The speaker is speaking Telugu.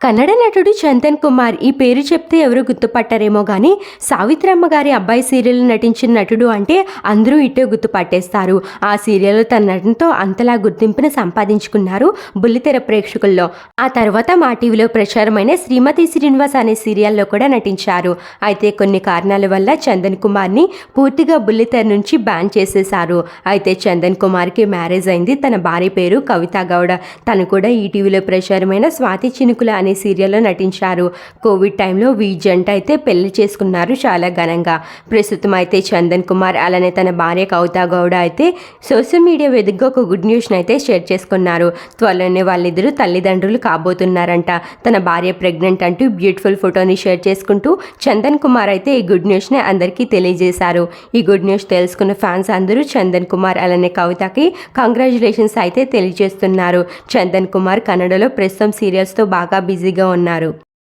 కన్నడ నటుడు చందన్ కుమార్ ఈ పేరు చెప్తే ఎవరు గుర్తుపట్టరేమో కానీ సావిత్రమ్మ గారి అబ్బాయి సీరియల్ నటించిన నటుడు అంటే అందరూ ఇట్టే గుర్తుపట్టేస్తారు. ఆ సీరియల్లో తన నటనతో అంతలా గుర్తింపును సంపాదించుకున్నారు బుల్లితెర ప్రేక్షకుల్లో. ఆ తర్వాత మా టీవీలో ప్రచారమైన శ్రీమతి శ్రీనివాస్ అనే సీరియల్లో కూడా నటించారు. అయితే కొన్ని కారణాల వల్ల చందన్ కుమార్ని పూర్తిగా బుల్లితెర నుంచి బ్యాన్ చేసేశారు. అయితే చందన్ కుమార్కి మ్యారేజ్ అయింది. తన భార్య పేరు కవిత గౌడ తను కూడా ఈటీవీలో ప్రచారమైన స్వాతి చినుకుల అనే సీరియల్లో నటించారు. కోవిడ్ టైంలో వీ జంట అయితే పెళ్ళి చేసుకున్నారు చాలా ఘనంగా. ప్రస్తుతం అయితే చందన్ కుమార్ అలానే తన భార్య కవిత గౌడ అయితే సోషల్ మీడియా వేదికగా ఒక గుడ్ న్యూస్ని అయితే షేర్ చేసుకున్నారు. త్వరలోనే వాళ్ళిద్దరూ తల్లిదండ్రులు కాబోతున్నారంట. తన భార్య ప్రెగ్నెంట్ అంటూ బ్యూటిఫుల్ ఫోటోని షేర్ చేసుకుంటూ చందన్ కుమార్ అయితే ఈ గుడ్ న్యూస్ని అందరికీ తెలియజేశారు. ఈ గుడ్ న్యూస్ తెలుసుకున్న ఫ్యాన్స్ అందరూ చందన్ కుమార్ అలానే కవితకి కంగ్రాచులేషన్స్ అయితే తెలియజేస్తున్నారు. చందన్ కుమార్ కన్నడలో ప్రస్తుతం సీరియల్స్తో బాగా బిజీగా ఉన్నారు.